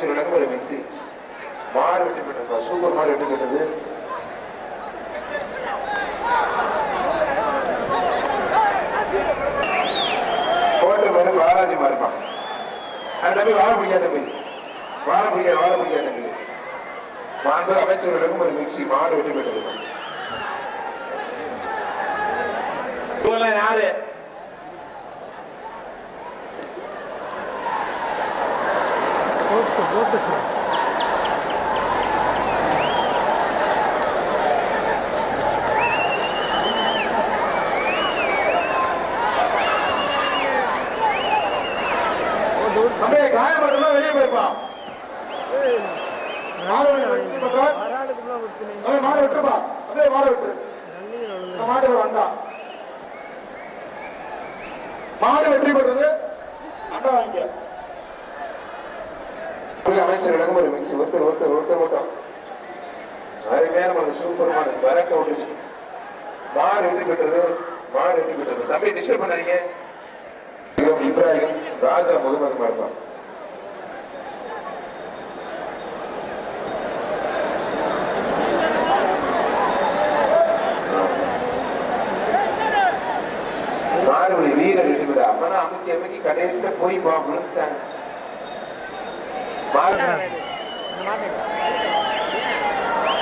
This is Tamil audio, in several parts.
மாண்பு அமைச்சர் ஒரு மிக்சி மாடு வெட்டி பெற்றது சூப்பர் மாடு வெட்டி பெற்றது. போட்டு பாரு பாலாஜி மாறுப்பான் அந்த தம்பி வாழ பிடிக்காத தம்பி. வாழ பிடிக்காத வாழ பிடிக்காத தம்பி. மாண்பு அமைச்சர் ஒரு மிக்சி மாடு வெட்டி பெற்றது. இவங்களாம் யாரு? போட்டு போட்டு சார் அப்படியே வெளியே போயிருப்பான் மாடு வெட்டி அப்படியே மாடு விட்டுருப்பா. மாடு விட்டுரு மாடு வந்தான் மாடு வெற்றி பெற்றது அண்டா வாங்கிக்க. மாண்பு அமைச்சர்களுக்கும் ஒரு மிக்சி ஒருத்தர் ஒருத்தர் ஒருத்தர் ஓட்டம் அருமையான மாடு சூப்பர் மாடு வரக்க விட்டுச்சு மாடு வெட்டி பெற்றது மாடு வெட்டி பெற்றது தம்பி டிஸ்டர்ப் பண்ணாதீங்க. இப்ராஹிம் ராஜா முகமது மார்பான் மாறுபடி வீரர் வெட்டி அப்பனா அமுக்கி அமுக்கி கடைசியில போய் பா விழுந்துட்டாங்க.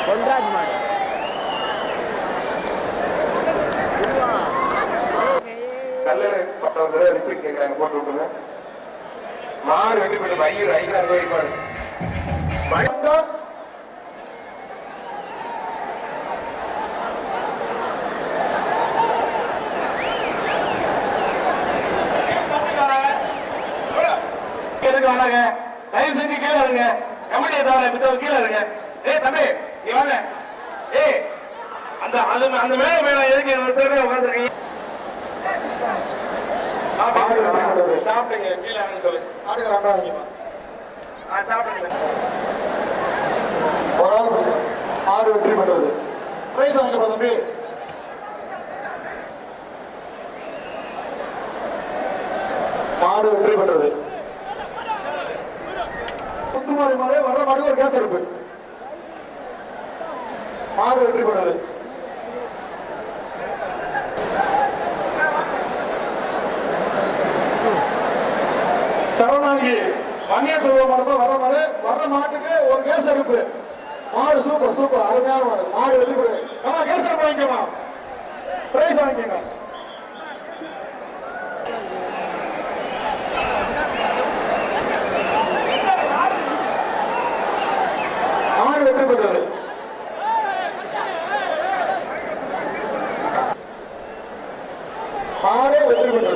பொன்ராஜ் மாடு கல்லணை பட்டம் தடவை ரிப்பீட் கேட்கறாங்க போட்டு விட்டுருங்க மாறு வெட்டி பெற்ற ஐயர் ஐயாயிரம் ரூபாய் மாடு வணக்கம். எதுக்கு வந்தாங்க? தயவு செஞ்சு கீழே இருங்க கமிட்டியை தவிர மித்தவர் கீழே இருங்க ஏய் தம்பி நீ வாங்க. ஏய் அந்த அது அந்த மேல மேல எதுக்கு ஒரு பேருமே உட்காந்துருக்கீங்க சாப்பிடுங்க. கீழே இறங்க சொல்லு. வாங்கிப்பா ஆ சாப்பிடுங்க. ஒரு ஆள். ஆறு வெற்றி பெற்றது. பிரைஸ் வாங்கிப்பா தம்பி. மாடு வெற்றி பெற்றது. முத்துமாரி மாடு வர மாடு ஒரு கேஸ் எடுப்பு மாடு வெற்றி பெறாது. சரவணாங்கி வன்னிய சொல்வ மாடு வர மாடு. வர மாட்டுக்கு ஒரு கேஸ் எடுப்பு மாடு சூப்பர் சூப்பர் அருமையான மாடு. மாடு வெற்றி பெற்றது ஆமா கேஸ் எடுப்பு வாங்கிக்கலாம் பிரைஸ் வாங்கிக்கோங்க மாடு வெற்றி பெற்றது ஆறே வெற்றி பெற்றது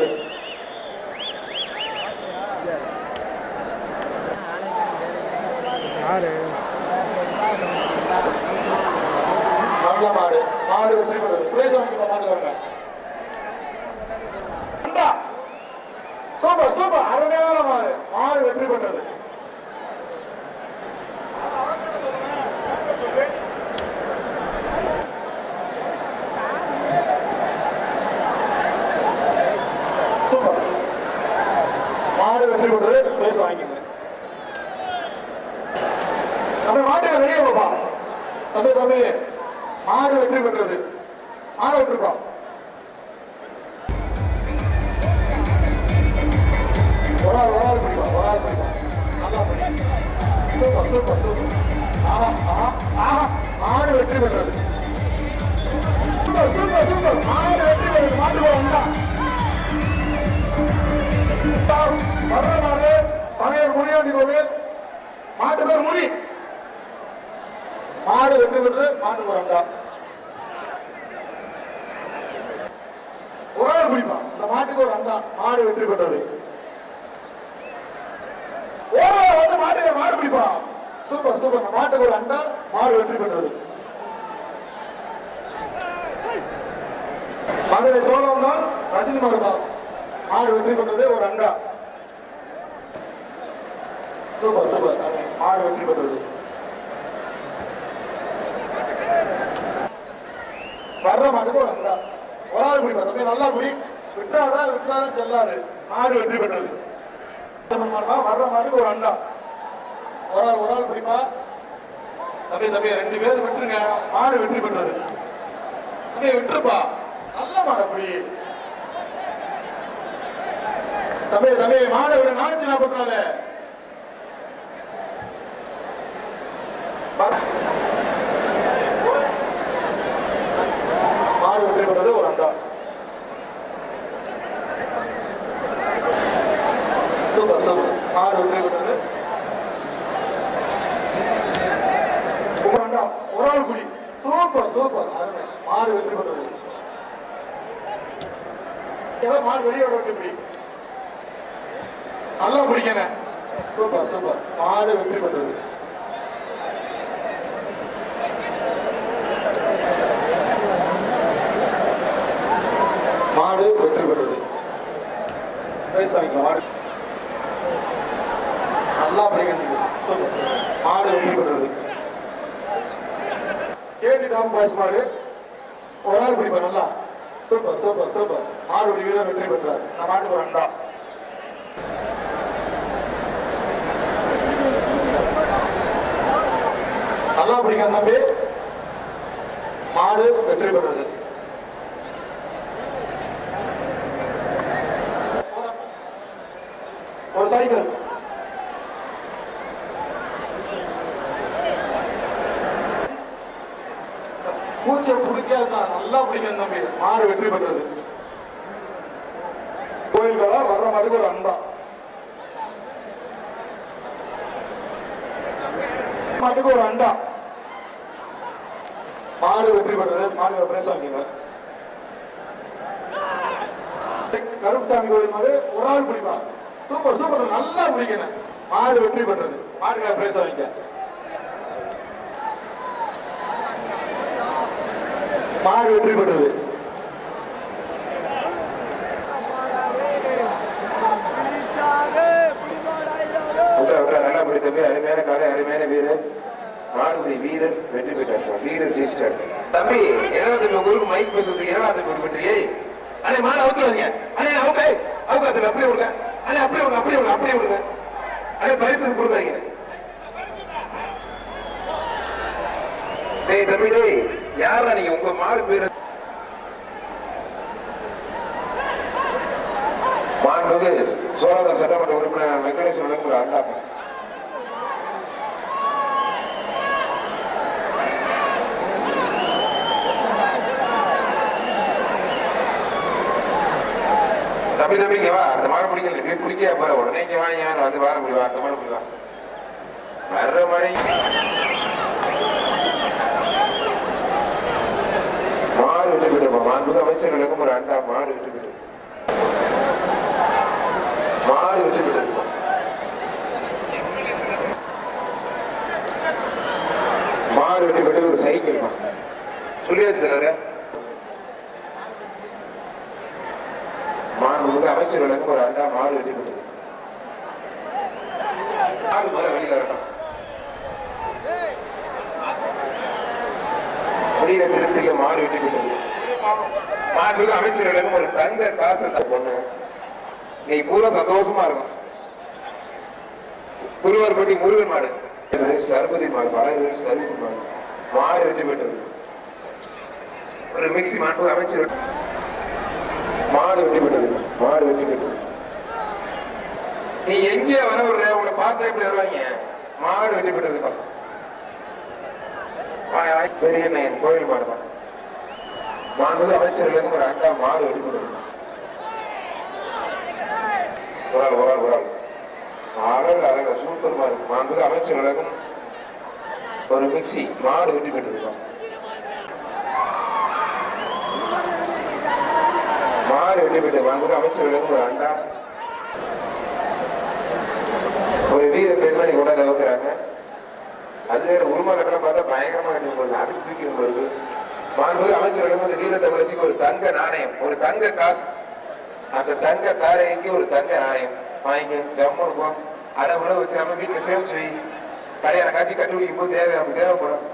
மாடு வெற்றி பெற்றது சூப்பர் சூப்பர் மாடு வெற்றி பெற்றது மாட்டு போகா வர்ற மாடு பனையூர் முனியாண்டி கோவில் மாட்டு பேர் முனி மாடு வெற்றி பெற்று மாட்டு போறாங்க ஒரு ஆள் பிடிப்பான் இந்த மாட்டுக்கு ஒரு அண்டா மாடு வெற்றி பெற்றது ஓ வந்து மாட்டுக்கு மாடு பிடிப்பான் சூப்பர் சூப்பர். மாட்டுக்கு ஒரு அண்டா மாடு வெற்றி பெற்றது. மதுரை சோழம் தான் ரஜினி மாடு தான். மாடு வெற்றி பெற்றது ஒரு அண்டா. Super super. மாடு வெற்றி பெற்றது. வர்ற மாட்டுக்கு ஒரு அண்டா. ஒரு ஆள் குடி பார்த்தோம் நல்லா குடி. விட்டாதான் விட்டாதான் செல்லாது. மாடு வெற்றி பெற்றது. வர்ற மாட்டுக்கு ஒரு அண்டா. ஒரு ஆள் ஒரு ஆள் பிடிப்பா? தம்பி தம்பி ரெண்டு பேர் விட்டுருங்க. மாடு வெற்றி பெற்றது. தம்பி விட்டுருப்பா. நல்ல மாடு அப்படி. தம்பி தம்பி மாடு விட. நானூத்தி நாற்பத்தி நாலு மாடு வெற்றி பெற்றது ஒரு அண்டா சூப்பர் சூப்பர் மாடு வெற்றி பெற்றது ஒரு அண்டா ஒரு ஆள் குடி சூப்பர் சூப்பர் அருமை மாடு வெற்றி பெற்றது ஏதோ மாடு வெளியே விட்டு பிடி. நல்லா பிடிக்கணும். Super super. மாடு வெற்றி பெற்றது. மாடு வெற்றி பெற்றது. மாடு. நல்லா பிடிக்கணும் சூப்பர் மாடு வெற்றி பெற்றது. கேட்டுட்டாம் பாய்ஸ் மாடு. ஒரு ஆள் பிடிப்பா நல்லா. Super super super. மாடு வீரர் வெற்றி பெற்றார். நம்ம மாட்டுக்கு வேண்டாம் நல்லா பிடிக்கும் தம்பி. மாடு வெற்றி பெற்றது ஒரு சைக்கிள் பூச்சை பிடிக்காதுதான் நல்லா பிடிக்கும் தம்பி. மாடு வெற்றி பெற்றது. கோயில்களா வர்ற மாதிரி ஒரு அன்பா. மாட்டுக்கு ஒரு அண்டா மாடு வெற்றி பெற்றது. மாடு பிரேசாமிங்க கருப்புசாமி கோயில் மாதிரி ஒரு ஆள் பிடிப்பா சூப்பர் சூப்பர். நல்லா பிடிக்கணும். மாடு வெற்றி பெற்றது. மாடுகளை பிரேசாமிங்க. மாடு வெற்றி பெற்றது விட்டா தம்பி. அருமையான காலை அருமையான வீரர். மாடுபடி வீரர் வெற்றி பெற்றார். வீரர் ஜெயிச்சிட்டார். தம்பி என்ன தம்பி மைக் பேசுறது என்னடா தம்பி ஒரு பண்றியே அண்ணே மாடு அவுத்து வரீங்க அண்ணே அவங்க அவங்க அதுல அப்படியே விடுங்க அண்ணே அப்படியே விடுங்க அப்படியே விடுங்க அப்படியே விடுங்க அண்ணே பரிசு கொடுக்காதீங்க. டேய் தம்பி டேய். யாரா நீங்க? உங்க மாடு பேரு? மாண்புமிகு சோழர் சட்டமன்ற உறுப்பினர் வெங்கடேசன் விளங்குற அண்ணா தம்பி தம்பி இங்க வா. அந்த மாடு பிடிக்கல. நீ பிடிக்க போற. உடனே இங்க வாங்க. நான் வந்து வார முடிவா? அந்த மாடு பிடிவா? வர்ற மாதிரி மாடு விட்டு விட்டுப்பா மாண்புக்கு அமைச்சர்களுக்கும் ஒரு அண்டா மாடு விட்டு விட்டு மாடு விட்டு விட்டு மாடு விட்டு விட்டு ஒரு சைக்கிள் சொல்லி தலைவரே மாண்புக்கு அமைச்சர்களுக்கும் ஒரு அண்டா மாடு வெட்டி விட்டு மாடு மேல வெளியில வரணும் வெளியில திருத்தில மாடு விட்டது மாண்புமிகு அமைச்சர்களும் ஒரு தங்க காசு அந்த பொண்ணு. நீ பூரா சந்தோஷமா இருக்கும். குருவர்பட்டி முருகன் மாடு. சர்பதி மாடு பழகு சரபதி மாடு. மாடு வெட்டி விட்டது ஒரு மிக்சி மாண்பு அமைச்சர். மாடு வெட்டி விட்டது மாடு வெட்டி விட்டது நீ எங்கே வர விடுற? உங்களை பார்த்தா எப்படி வருவாங்க? மாடு வெட்டி விட்டதுப்பா பெரிய கோயில் மாடுப்பா. மாண்பு அமைச்சர்களுக்கு ஒரு அண்டா மாறு வெட்டி ஒரு ஆள் ஒரு ஆள் ஒரு ஆள் அழகு அழகு சூப்பர் மாறு மாண்பு அமைச்சர்களுக்கும் ஒரு மிக்சி மாறு வெட்டி விட்டதுப்பா மாறு வெட்டி விட்டு மாண்பு அமைச்சர்களுக்கும் ஒரு அண்டா. ஒரு வீர பெண்மணி கூட தவிர்க்கிறாங்க அது வேற உருமா கட்டணம் பார்த்தா பயங்கரமா கட்டி போகுது அதுக்கு தூக்கி வருது. மாண்புமிகு அமைச்சர்களுக்கு இந்த வீர தமிழச்சிக்கு ஒரு தங்க நாணயம் ஒரு தங்க காசு. அந்த தங்க தாரைக்கு ஒரு தங்க நாணயம். வாங்கி ஜம்மு இருக்கும். அரை உணவு வச்சு நம்ம வீட்டுல சேமிச்சு வை. கல்யாண காட்சி கண்டுபிடிக்கும் போது தேவை நமக்கு தேவைப்படும்.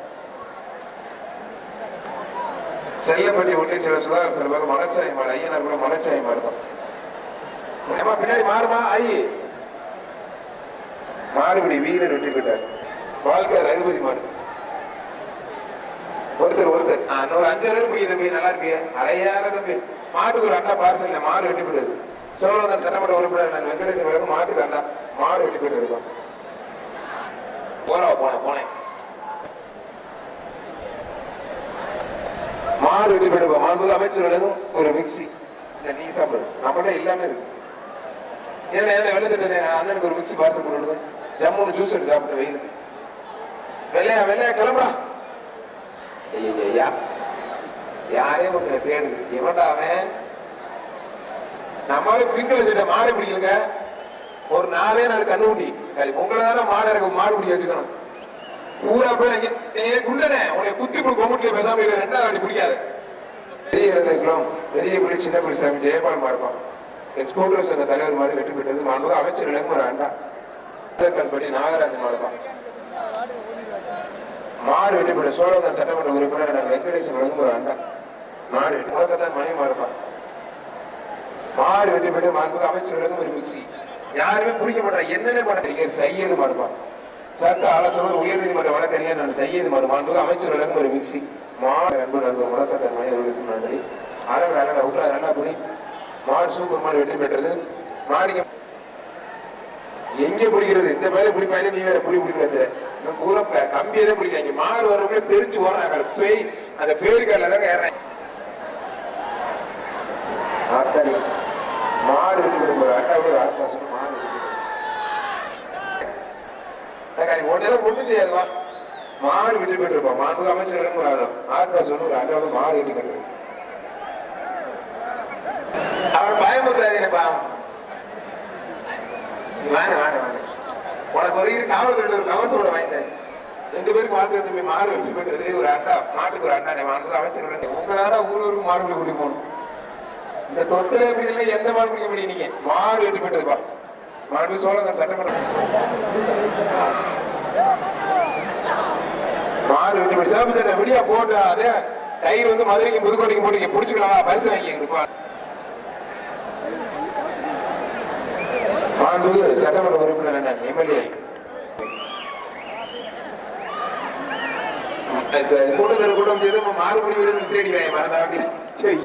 செல்லப்பட்டி ஒன்றிய சில சுதாகர் செல்வாக மலைச்சாய் மாடு ஐயனார் கூட மலைச்சாய் இருக்கும் ஏமா பின்னாடி மாறுமா? ஐயே மாறுபடி வீரர் வெற்றி பெற்றார். வாழ்க்கை ரகுபதி மாறு ஒருத்தர் ஒருத்தர். இன்னொரு அஞ்சு பேர் பிடிக்க தம்பி நல்லா இருப்பிய அலையாத தம்பி. மாட்டுக்கு ஒரு அண்டா பார்சல் மாடு வெட்டி போடுது சோழவந்தன் சட்டமன்ற உறுப்பினர் நான் வெங்கடேசன் வழக்கம் மாட்டுக்கு அண்டா மாடு வெட்டி போட்டு இருக்கோம். போறா போனேன் போனேன் மாடு வெட்டி போட்டு மாண்பு அமைச்சர் வழங்கும் ஒரு மிக்ஸி இந்த நீ சாப்பிடு. நம்மகிட்ட எல்லாமே இருக்கு. என்ன என்ன வெள்ளை சட்டை அண்ணனுக்கு ஒரு மிக்சி பார்சல் போட்டு விடுங்க ஜம்முன்னு ஜூஸ் எடுத்து சாப்பிட்டு வெயில் வெள்ளையா வெள்ளையா கிளம்புடா. ஐயா யாரே உங்களை தேடு இவன்டா அவன்? நம்மளுக்கு பிங்கிள் வச்சுட்ட மாடு பிடிக்கலங்க. ஒரு நாளே நாள் கண்ணுக்குட்டி சரி உங்களால மாடு இறக்க மாடு பிடிக்க வச்சுக்கணும். ஊரா போய் இங்க ஏ குண்டனே. உன்னை குத்தி போய் கொம்புட்டில பேசாம இரு. ரெண்டாவது அடி பிடிக்காது. பெரிய இழந்திருக்கிறோம் பெரிய பிடி சின்ன பிடி சாமி ஜெயபால் மாறுப்பான் எக்ஸ்போர்ட்டர் சங்க தலைவர் மாதிரி வெற்றி பெற்றது மாண்புக அமைச்சர் விளங்கும் ஒரு அண்டா கல்பட்டி நாகராஜன் மாறுப்பான் மாடு வெற்றி பெற்ற சோழவந்தன் சட்டமன்ற உறுப்பினர் நான் வெங்கடேசன் வழங்கும் ஒரு அண்டா மாடு முழக்கத்தான் மணி மாறுப்பான் மாடு வெற்றி பெற்று மாண்புக்கு அமைச்சர் வழங்கும் ஒரு மிக்சி யாருமே பிடிக்க மாட்டாங்க என்னென்ன பண்ண செய்யது மாறுப்பான் சட்ட ஆலோசகர் உயர்நீதிமன்ற வழக்கறிஞர் நான் செய்யது மாறு மாண்புக்கு அமைச்சர் வழங்கும் ஒரு மிக்சி மாடு அன்பு நண்பர் உலகத்தன் மணி அவர்களுக்கு நன்றி அழகு அழகா உள்ள நல்லா புடி. மாடு சூப்பர் மாடு வெற்றி பெற்றது மாடிக்கு எங்க பிடிக்கிறது இந்த மேல பிடிப்பாங்க நீ வேற புடி பிடிக்கிறது இன்னும் பூரா கம்பியை தான் பிடிக்காங்க மாடு வரவங்க தெரிச்சு ஓடுறாங்க. பேய் அந்த பேருக்கால தான் ஏறாங்க மாடு இருக்கு ஒரு அட்டாவது ஆத்மாசம் மாடு இருக்கு ஒன்னெல்லாம் ஒண்ணும் செய்யாதுவா மாடு விட்டு போயிட்டு இருப்பான் மாடு அமைச்சர்களும் ஒரு ஆளும் ஆத்மாசம் ஒரு அட்டாவது மாடு விட்டு போயிட்டு அவர் பயமுறுத்தாது என்ன பாவம் வாங்க வாங்க வாங்க. உனக்கு ஒரு இரு ஒரு கவசம் கூட வாங்கிட்டேன் ரெண்டு பேருக்கு மாட்டு தம்பி மாடு வச்சு போயிட்டு ஒரு அண்டா மாட்டுக்கு ஒரு அண்டா மாட்டுக்கு அமைச்சர் உங்களால ஊர் ஊருக்கு மாடு பிடி கூட்டி போகணும். இந்த தொட்டில எப்படி இல்லை எந்த மாடு பிடிக்க முடியும் நீங்க? மாடு வெட்டி போயிட்டுப்பா மாடு சோழன் சட்டமன்றம் மாடு வெட்டி போயிட்டு சிவப்பு சட்டை விடியா போட்டு அதே கயிறு வந்து மதுரைக்கு புதுக்கோட்டைக்கு போட்டு புடிச்சுக்கலாம் பரிசு வாங்கிக்கிறப்பா மாண்புமிகு சட்டமன்ற உறுப்பினர் என்ன? எம்எல்ஏ. கூட்டத்தில் கூட்டம் செய்து மாறுபடி விருது விசேடிக்கிறேன் மறந்தாண்டி சரி.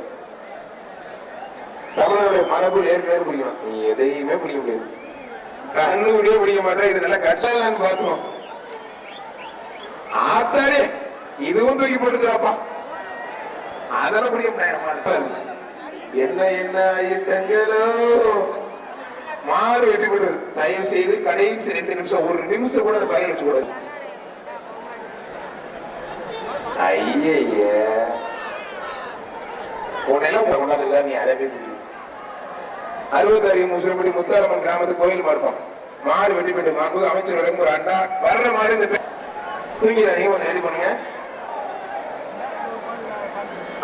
தமிழருடைய மரபு ஏற்கனவே பிடிக்கணும். நீ எதையுமே பிடிக்க முடியாது. கண்ணு விடிய பிடிக்க மாட்டேன் இது நல்லா கட்சாலான்னு பார்த்தோம் ஆத்தாரே இதுவும் தூக்கி போட்டுச்சுராப்பா அதெல்லாம் பிடிக்க முடியாது என்ன என்ன ஐட்டங்களோ? மாறு வெட்டி போடுறது தயவு செய்து கடைசி ரெண்டு நிமிஷம் ஒரு நிமிஷம் கூட அந்த பையன் வச்சு. கூடாது ஐய உன்னெல்லாம் கொண்டாதுல நீ அறவே அறுபத்தாறு முஸ்லிம்படி முத்தாரம்மன் கிராமத்து கோயில் பார்ப்போம் மாடு வெட்டி போட்டு மாப்பு அமைச்சர் ஒரு அண்டா வர்ற மாடு இந்த பே- தூங்கிடாதீங்க கொஞ்சம் ரெடி பண்ணுங்க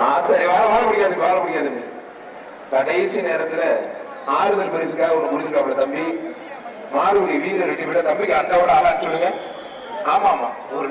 ஆத்த வாழ வாழ முடியாது வாழ முடியாது கடைசி நேரத்துல ஆறுதல் பரிசுக்காக ஒண்ணு முடிச்சிருக்காப்ல தம்பி. மாறுபடி வீரர் ரெண்டு விட தம்பிக்கு அண்டாவோட ஆளா சொல்லுங்க. ஆமா ஆமா ஒரு